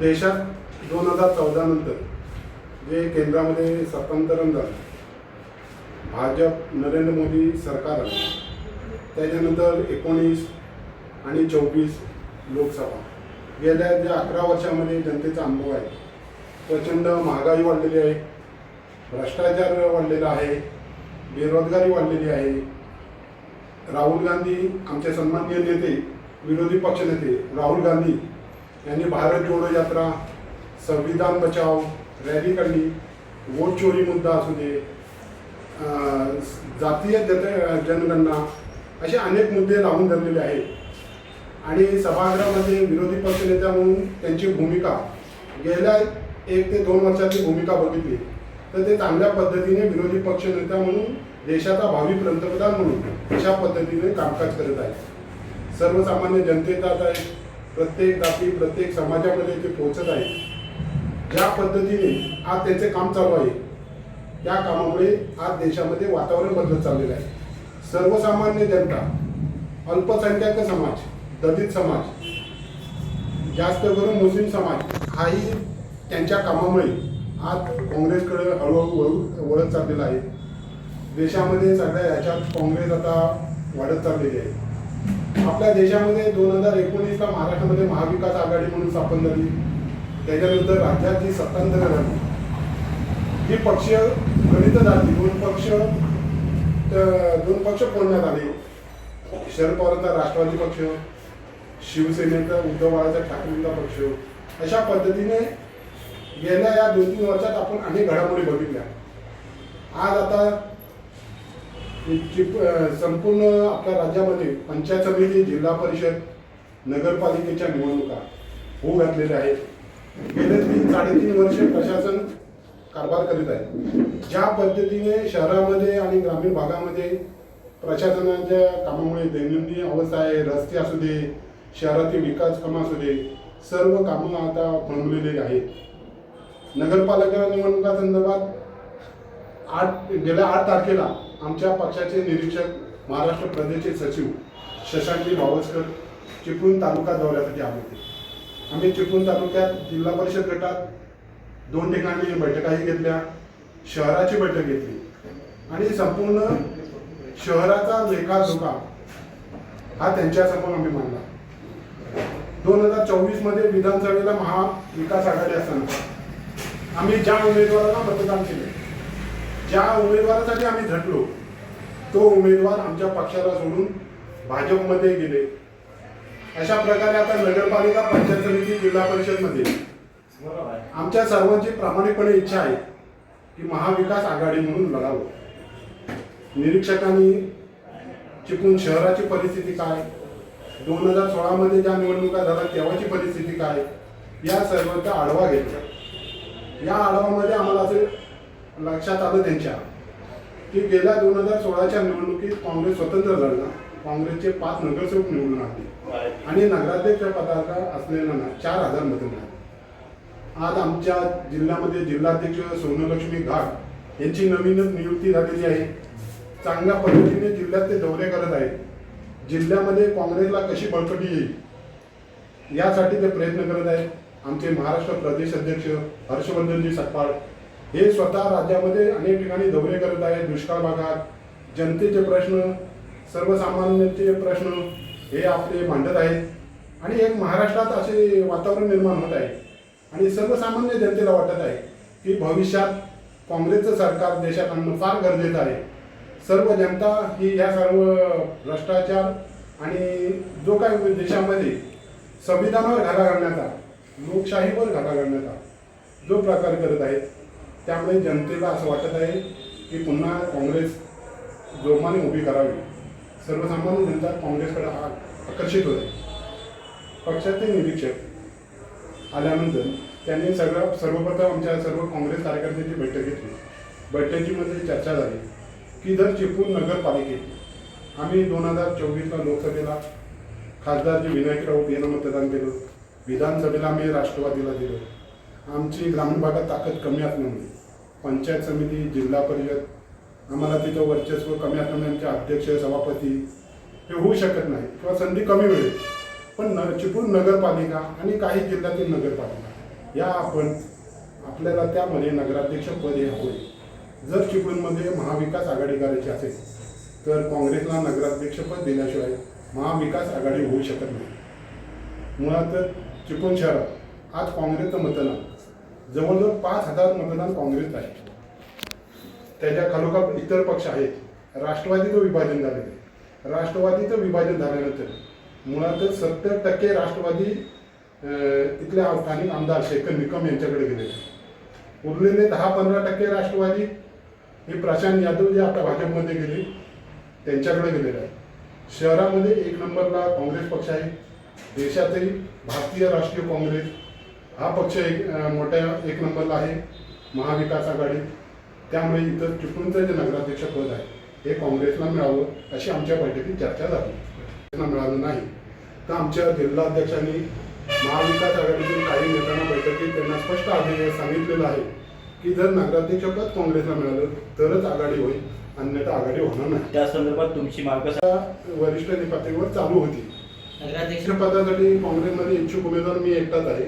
देशात दोन हजार चौदा नंतर जे केंद्रामध्ये सत्तांतरण झालं भाजप नरेंद्र मोदी सरकार आलं त्याच्यानंतर एकोणीस आणि चोवीस लोकसभा. गेल्या ज्या अकरा वर्षामध्ये जनतेचा अनुभव आहे प्रचंड महागाई वाढलेली आहे भ्रष्टाचार वाढलेला आहे बेरोजगारी वाढलेली आहे. राहुल गांधी आमचे सन्माननीय नेते विरोधी पक्षनेते राहुल गांधी यांनी भारत जोडो यात्रा संविधान बचाव रॅली काढली वोट चोरी मुद्दा असू दे जातीय जन जनगणना असे अनेक मुद्दे लावून धरलेले आहेत. आणि सभागृहामध्ये विरोधी पक्षनेत्या म्हणून त्यांची भूमिका गेल्या एक ते दोन वर्षाची भूमिका बघितली. तर ते चांगल्या पद्धतीने विरोधी पक्षनेता म्हणून देशाचा भावी पंतप्रधान म्हणून अशा पद्धतीने कामकाज करत आहेत. सर्वसामान्य जनतेचा जात प्रत्येक जाती प्रत्येक समाजामध्ये ते पोहोचत आहे. ज्या पद्धतीने आज त्यांचे काम चालू आहे त्या कामामुळे आज देशामध्ये वातावरण बदलत चाललेलं आहे. सर्वसामान्य जनता अल्पसंख्याक समाज दलित समाज जास्त करून मुस्लिम समाज हाही त्यांच्या कामामुळे आज काँग्रेसकडे हळूहळू वळू वळत चाललेला आहे. देशामध्ये सगळ्या ह्याच्यात काँग्रेस आता वाढत चाललेली आहे. आपल्या देशामध्ये दोन हजार एकोणीसला महाराष्ट्रामध्ये महाविकास आघाडी म्हणून स्थापन झाली. त्याच्यानंतर राज्यात जी सत्तांतर झाली. ही पक्ष गणित झाली दोन पक्ष दोन पक्ष फोडण्यात आले. शरद पवारांचा राष्ट्रवादी पक्ष शिवसेनेचा उद्धव बाळासाहेब ठाकरेंचा पक्ष. अशा पद्धतीने गेल्या या दोन तीन वर्षात आपण अनेक घडामोडी बघितल्या. आज आता संपूर्ण आपल्या राज्यामध्ये पंचायत समिती जिल्हा परिषद नगरपालिकेच्या निवडणुका होऊ घातलेल्या आहेत. गेले तीन साडेतीन वर्ष प्रशासन कारभार करीत आहे. ज्या पद्धतीने शहरामध्ये आणि ग्रामीण भागामध्ये प्रशासनाच्या कामामुळे दैनंदिन अवस्था आहे रस्ते असू दे शहरातील विकास कामं असू दे सर्व कामं आता खोळंबलेली आहेत. नगरपालिका निवडणुका संदर्भात आठ गेल्या आठ तारखेला आमच्या पक्षाचे निरीक्षक महाराष्ट्र प्रदेशचे सचिव शशांकी भावस्कर चिपळूण तालुका दौऱ्यासाठी आले होते. आम्ही चिपळूण तालुक्यात जिल्हा परिषद गटात दोन ठिकाणी बैठकाही घेतल्या शहराची बैठक घेतली आणि संपूर्ण शहराचा लेखाजोखा हा त्यांच्यासमोर आम्ही मांडला. दोन हजार चोवीसमध्ये विधानसभेला महाविकास आघाडी असताना आम्ही ज्या उमेदवाराला मतदान केले ज्या उमेदवारासाठी आम्ही झटलो तो उमेदवार आमच्या पक्षाला सोडून भाजपमध्ये गेले. अशा प्रकारे आता नगरपालिका पंचायत समिती जिल्हा परिषदमध्ये. आमच्या सर्वांची प्रामाणिकपणे इच्छा आहे की महाविकास आघाडी म्हणून लढावं. निरीक्षकांनी चिपळूण शहराची परिस्थिती काय? दोन हजार सोळामध्ये ज्या निवडणुका झाल्या तेव्हाची परिस्थिती काय? या सर्वांचा आढावा घेतला. या आढावामध्ये आम्हाला असे लक्षात आलं त्यांच्या. की गेल्या दोन हजार सोळाच्या निवडणुकीत काँग्रेस स्वतंत्र लढला. काँग्रेसचे पाच नगरसेवक निवडून आले. आणि नगराध्यक्ष पदाचा असलेल्यांना चार हजार मतं मिळाली आज आमच्या जिल्ह्यामध्ये जिल्हाध्यक्ष सोनलक्ष्मी घाट यांची नवीनच नियुक्ती झालेली आहे. चांगल्या पद्धतीने जिल्ह्यात ते दौरे करत आहेत. जिल्ह्यामध्ये काँग्रेसला कशी बळकटी येईल? यासाठी ते प्रयत्न करत आहेत. आमचे महाराष्ट्र प्रदेश अध्यक्ष हर्षवर्धनजी सटपाळ हे स्वतः राज्यामध्ये अनेक ठिकाणी दौरे करत आहेत दुष्काळ भागात. जनतेचे प्रश्न सर्वसामान्यांचे प्रश्न हे आपले मांडत आहेत. आणि एक महाराष्ट्रात असे वातावरण निर्माण होत आहे. आणि सर्वसामान्य जनतेला वाटत आहे की भविष्यात काँग्रेसचं सरकार देशात आणणं फार गरजेचं आहे. सर्व जनता ही या सर्व भ्रष्टाचार आणि जो काही देशामध्ये संविधानावर घाला घालण्याचा लोकशाहीवर घाला घालण्याचा जो प्रकार करत आहेत त्यामुळे जनतेला असं वाटत आहे की पुन्हा काँग्रेस जोमाने उभी करावी. सर्वसामान्य जनता काँग्रेसकडे आकर्षित होते पक्षाचे निरीक्षक आल्यानंतर त्यांनी सगळं सर्वप्रथम आमच्या सर्व काँग्रेस कार्यकर्त्यांची बैठक घेतली. बैठकीमध्ये चर्चा झाली की जर चिपळूण नगरपालिकेत आम्ही दोन हजार चोवीसला लोकसभेला खासदार जे विनायक राऊत यांना मतदान केलं विधानसभेला आम्ही राष्ट्रवादीला दिलं आमची ग्रामीण भागात ताकद कमी असल्यामुळे पंचायत समिती जिल्हा परिषद आम्हाला तिथं वर्चस्व कमी असल्यामुळे आमचे अध्यक्ष सभापती हे होऊ शकत नाही किंवा संधी कमी मिळेल पण न चिपळूण नगरपालिका आणि काही जिल्ह्यातील नगरपालिका या आपण आपल्याला त्यामध्ये नगराध्यक्ष पद हे हवे जर चिपळूणमध्ये महाविकास आघाडी करायची असेल तर काँग्रेसला नगराध्यक्षपद दिल्याशिवाय महाविकास आघाडी होऊ शकत नाही. मुळात चिपळूण शहरात आज काँग्रेसचं मतदान जवळजवळ पाच हजार मतदान काँग्रेस आहे. त्याच्या खालोखाल इतर पक्ष आहेत. राष्ट्रवादीचं विभाजन झालेलं आहे. राष्ट्रवादीचं विभाजन झाल्यानंतर मुळातच सत्तर टक्के राष्ट्रवादी अं, इथले स्थानिक आमदार शेखर निकम यांच्याकडे गेले. उरलेले दहा पंधरा टक्के राष्ट्रवादी हे प्रशांत यादव जे आता भाजपमध्ये गेले त्यांच्याकडे गेलेले आहे शहरामध्ये एक नंबरला काँग्रेस पक्ष आहे. देशातही भारतीय राष्ट्रीय काँग्रेस हा पक्ष एक मोठ्या एक नंबरला आहे महाविकास आघाडी. त्यामुळे इथं चिपळूणचं जे नगराध्यक्ष पद आहे हे काँग्रेसला मिळावं अशी आमच्या बैठकीत चर्चा झाली. काँग्रेसला मिळालं नाही. तर आमच्या जिल्हाध्यक्षांनी महाविकास आघाडीतील काही नेत्यांना बैठकीत त्यांना स्पष्ट आदेश सांगितलेलं आहे की जर नगराध्यक्षपद काँग्रेसला मिळालं तरच आघाडी होईल. अन्यथा आघाडी होणार नाही. त्या संदर्भात तुमची त्या वरिष्ठ पातळीवर चालू होती. नगराध्यक्ष पदासाठी काँग्रेसमध्ये इच्छुक उमेदवार मी एकटाच आहे.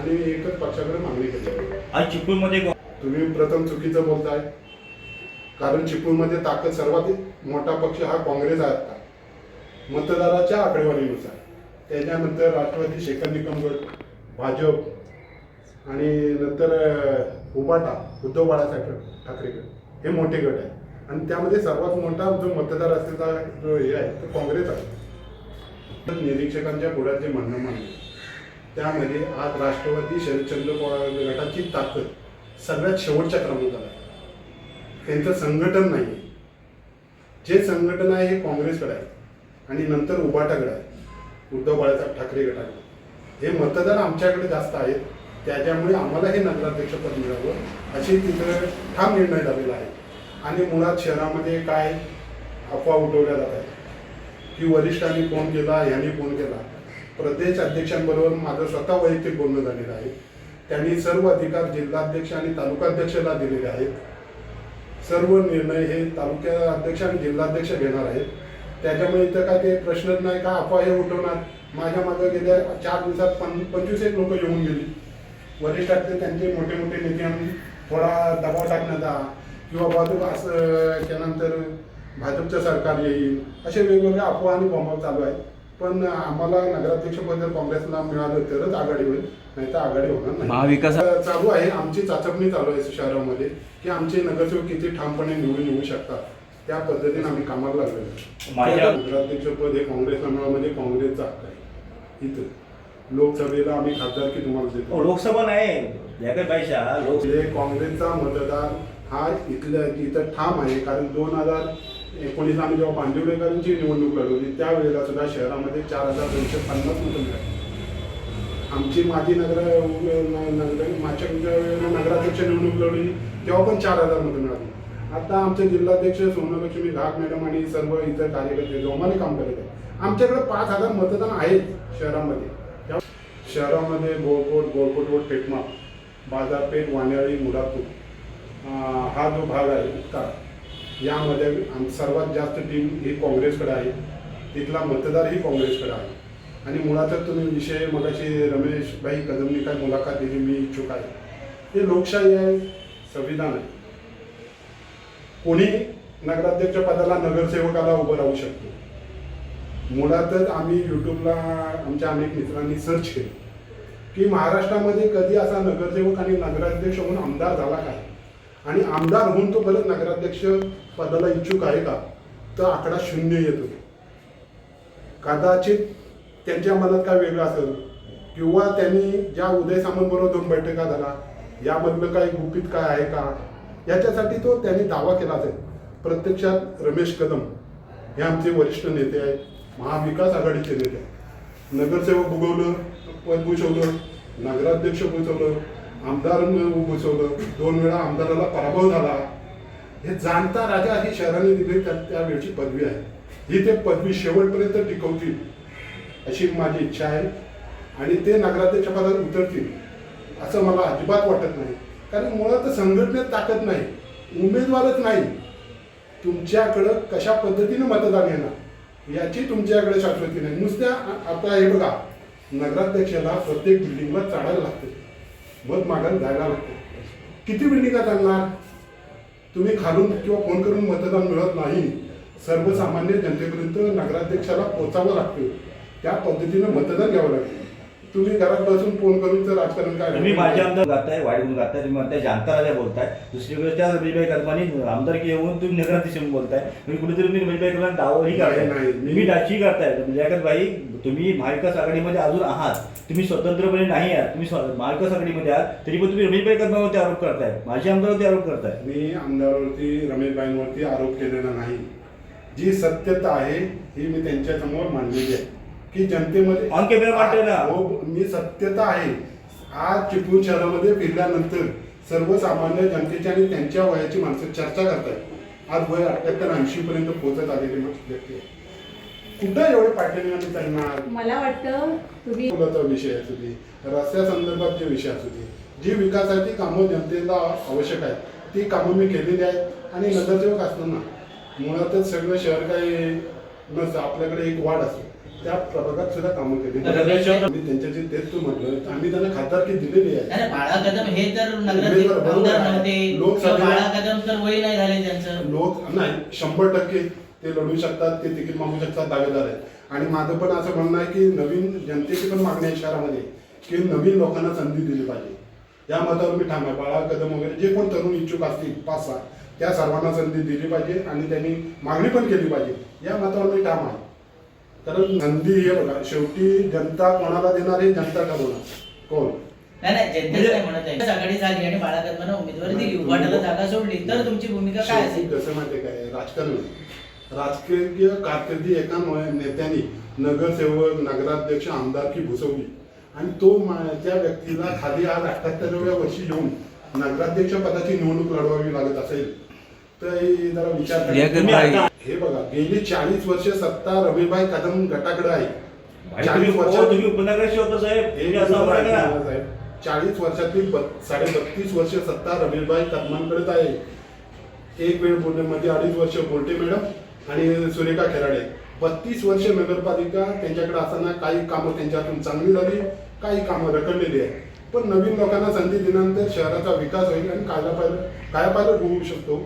आणि मी एकच पक्षाकडे मागणी केली आहे. आज चिपळूणमध्ये को- तुम्ही प्रथम चुकीचं बोलताय. कारण चिपळूणमध्ये ताकद सर्वात मोठा पक्ष हा काँग्रेस आहे आता. मतदाराच्या आकडेवारीनुसार. त्याच्यानंतर राष्ट्रवादी शेखर निकम गट भाजप आणि नंतर उबाटा उद्धव बाळासाहेब ठाकरे गट हे मोठे गट आहे आणि त्यामध्ये सर्वात मोठा जो मतदार असलेला जो हे आहे तो काँग्रेस आहे. निरीक्षकांच्या पुढ्यात जे म्हणणं मांडले. त्यामध्ये आज राष्ट्रवादी शरदचंद्र पवार गटाची ताकद सगळ्यात शेवटच्या क्रमांकाला आहे. त्यांचं संघटन नाही आहे जे संघटन आहे हे काँग्रेसकडे आहे आणि नंतर उबाटाकडे आहे. उद्धव बाळासाहेब ठाकरे गटाकडे. हे मतदार आमच्याकडे जास्त आहेत. त्याच्यामुळे आम्हाला हे नगराध्यक्षपद मिळावं अशी तिथं ठाम निर्णय झालेला आहे. आणि मुळात शहरामध्ये काय अफवा उठवल्या जात आहेत? की वरिष्ठांनी फोन केला ह्यांनी फोन केला. प्रदेश अध्यक्षांबरोबर माझं स्वतः वैयक्तिक बोलणं झालेलं आहे. त्यांनी सर्व अधिकार जिल्हाध्यक्ष आणि तालुकाध्यक्षाला दिलेले आहेत. सर्व निर्णय हे तालुक्या अध्यक्ष आणि जिल्हाध्यक्ष घेणार आहेत. त्याच्यामुळे इथं काय ते प्रश्नच नाही का अफवा हे उठवणार. माझ्या मागं गेल्या चार दिवसात पं पंचवीस एक लोक येऊन गेली. वरिष्ठातले त्यांचे मोठे मोठे नेत्यांनी थोडा दबाव टाकण्याचा किंवा बाजू असं त्यानंतर भाजपचं सरकार येईल असे वेगवेगळे अफवा आणि बॉम्ब चालू आहेत. पण आम्हाला नगराध्यक्षपद जर काँग्रेसला मिळालं तरच आघाडी होईल नाही तर आघाडी होणार नाही. महाविकास चालू आहे आमची चाचपणी चालू आहे शहरामध्ये की आमचे नगरसेवक किती ठामपणे निवडून येऊ शकतात. त्या पद्धतीने आम्ही कामाला. माझ्या नगराध्यक्षपद हे काँग्रेसला मिळावं म्हणजे काँग्रेसचा हक्क आहे. इथं. लोकसभेला आम्ही खासदार की तुम्हाला हो, देतो लोकसभा नाही. काँग्रेसचा मतदार हा इथल्या इथं ठाम आहे कारण दोन हजार एकोणीसला आम्ही जेव्हा पांडुरेकरांची निवडणूक लढवली त्यावेळेला सुद्धा शहरामध्ये चार हजार दोनशे पन्नास मतं मिळाली आमची माजी नगर नगर मागच्या वेळेला नगराध्यक्ष निवडणूक लढवली तेव्हा पण चार हजार मतं मिळाली. आता आमचे जिल्हाध्यक्ष सोनलक्ष्मी घाट मॅडम आणि सर्व इतर कार्यकर्ते जोमाने काम करत आहेत. आमच्याकडे पाच हजार मतदान आहेत शहरामध्ये. शहरामध्ये गोळकोट गोळकोट रोड पेटमा बाजारपेठ वाण्याळी मुलापूर हा जो भाग आहे उत्तर. यामध्ये आम सर्वात जास्त टीम ही काँग्रेसकडे आहे. तिथला मतदारही काँग्रेसकडे आहे. आणि मुळातच तुम्ही विषय मगाशी रमेश भाई कदमनी काय मुलाखत दिली मी इच्छुक आहे. हे लोकशाही आहे संविधान आहे. कोणी नगराध्यक्ष पदाला नगरसेवकाला उभं राहू शकतो. मुळातच आम्ही यूट्यूबला आमच्या अनेक मित्रांनी सर्च केलं की महाराष्ट्रामध्ये कधी असा नगरसेवक आणि नगराध्यक्ष होऊन आमदार झाला काय? आणि आमदार होऊन तो परत नगराध्यक्ष पदाला इच्छुक आहे का? तर आकडा शून्य येतो. कदाचित त्यांच्या मनात काय वेगळं असेल किंवा त्यांनी ज्या उदय सामंतबरोबर दोन बैठका झाला यामधलं काही गुपित काय आहे का? याच्यासाठी तो त्यांनी दावा केला असेल. प्रत्यक्षात रमेश कदम हे आमचे वरिष्ठ नेते आहेत महाविकास आघाडीचे नेते आहेत. नगरसेवक उगवलं पद भूषवलं नगराध्यक्ष भूषवलं आमदार बसवलं. दोन वेळा आमदाराला पराभव झाला. हे जाणता राजा ही शहराने दिली त्या त्यावेळची पदवी आहे. ही ते पदवी शेवटपर्यंत टिकवतील अशी माझी इच्छा आहे. आणि ते नगराध्यक्ष पदावर उतरतील असं मला अजिबात वाटत नाही. कारण मुळात संघटनेत ताकद नाही उमेदवारच नाही. तुमच्याकडं कशा पद्धतीने मतदान येणार याची तुमच्याकडे शाश्वती नाही. नुसत्या आता हे बघा नगराध्यक्षाला प्रत्येक बिल्डिंगला चढायला लागते. मत मागायला जायला लागतं. किती बिल्डिंगा चालणार? तुम्ही खालून किंवा फोन करून मतदान मिळत नाही. सर्वसामान्य जनतेपर्यंत नगराध्यक्षाला पोचावं लागतं. त्या पद्धतीनं मतदान घ्यावं लागतं. तुम्ही घरात बसून फोन करून तर राजकारण काय तुम्ही माझे आमदार गाताय वाढवून गाताय तुम्ही म्हणताय जानता राजा बोलताय. दुसरीकडे त्या रमेशभाई कदमानी आमदारकी येऊन तुम्ही नगराध्यक्ष म्हणून बोलताय. तुम्ही कुठेतरी तुम्ही रमेशभाई कदमांना दावाही करताय. तुम्ही डाची करताय. म्हणजे भाई तुम्ही महाविकास आघाडीमध्ये अजून आहात. तुम्ही स्वतंत्रपणे नाही आहात. तुम्ही महाविकास आघाडीमध्ये आहात. तरी पण तुम्ही रमेशभाई कदमावरती आरोप करताय. माझे आमदारवरती आरोप करताय. मी आमदारावरती रमेशबाईंवरती आरोप केलेला नाही. जी सत्यता आहे ही मी त्यांच्यासमोर मांडलेली आहे. की जनतेमध्ये On camera मांडतोय ना. हो, मी सत्यता आहे. आज चिपळूण शहरामध्ये फिरल्यानंतर सर्वसामान्य जनतेची आणि त्यांच्या वयाची माणसं चर्चा करतात आज वय अठ्याहत्तर ऐंशी पर्यंत पोहोचत आलेली व्यक्ती आहे. कुठं एवढे पाठिंबा त्यांना मला वाटतं तुम्ही मुलाचा विषय असू दे रस्त्या संदर्भात जे विषय असू दे जी विकासाची कामं जनतेला आवश्यक आहेत ती कामं मी केलेली आहेत आणि नगरसेवक असताना मुळातच सगळं शहर काही नसतं आपल्याकडे एक वाढ असते. त्या प्रभागात सुद्धा कामं केली त्यांच्याशी तेच तू म्हटलं आम्ही त्यांना खासदारकी दिलेली आहे. बाळा कदम हे तर आमदार. नव्हते. किंवा बाळा कदम तर वय नाही झाले त्यांचं. लोक नाही शंभर टक्के ते लढू शकतात ते तिकीट मागू शकतात दावेदार आहेत. आणि माझं पण असं म्हणणं आहे की नवीन जनतेची पण मागणी आहे शहरामध्ये की नवीन लोकांना संधी दिली पाहिजे. या मतावर मी ठाम आहे. बाळा कदम वगैरे जे कोण तरुण इच्छुक असतील पाच सहा त्या सर्वांना संधी दिली पाहिजे आणि त्यांनी मागणी पण केली पाहिजे. या मतावर मी ठाम आहे. कारण संधी हे बघा शेवटी जनता कोणाला देणार हे जनता ठरवणार कोण? नाही नाही जनतेच नाही म्हणत आहे. आघाडी झाली आणि बाळा कदमांना उमेदवारी दिली. उभाटाला जागा सोडली. तर तुमची भूमिका काय असेल? कसं माहितीये काय? राजकारण. राजकीय कारकिर्दी एका नेत्याने नगरसेवक नगराध्यक्ष आमदारकी भुसवली. आणि तो त्या व्यक्तीला खाली आज अठ्याहत्तराव्या वर्षी येऊन नगराध्यक्ष पदाची निवडणूक लढवावी लागत असेल तर हे जरा विचार हे बघा गेली चाळीस वर्ष सत्ता रविभाई कदम गटाकडे आहे. बोला का? चाळीस वर्षातील साडे बत्तीस वर्ष सत्ता रविभाई कदमांकडेच आहे. एक वेळ बोलण्यामध्ये अडीच वर्ष बोलटे मॅडम. आणि सुरेखा खेराडे. बत्तीस वर्ष नगरपालिका त्यांच्याकडे असताना काही कामं त्यांच्या हातून चांगली झाली काही कामं रखडलेली आहे पण नवीन लोकांना संधी दिल्यानंतर शहराचा विकास होईल आणि कायदा पाहिलं काय पाहिलं होऊ शकतो.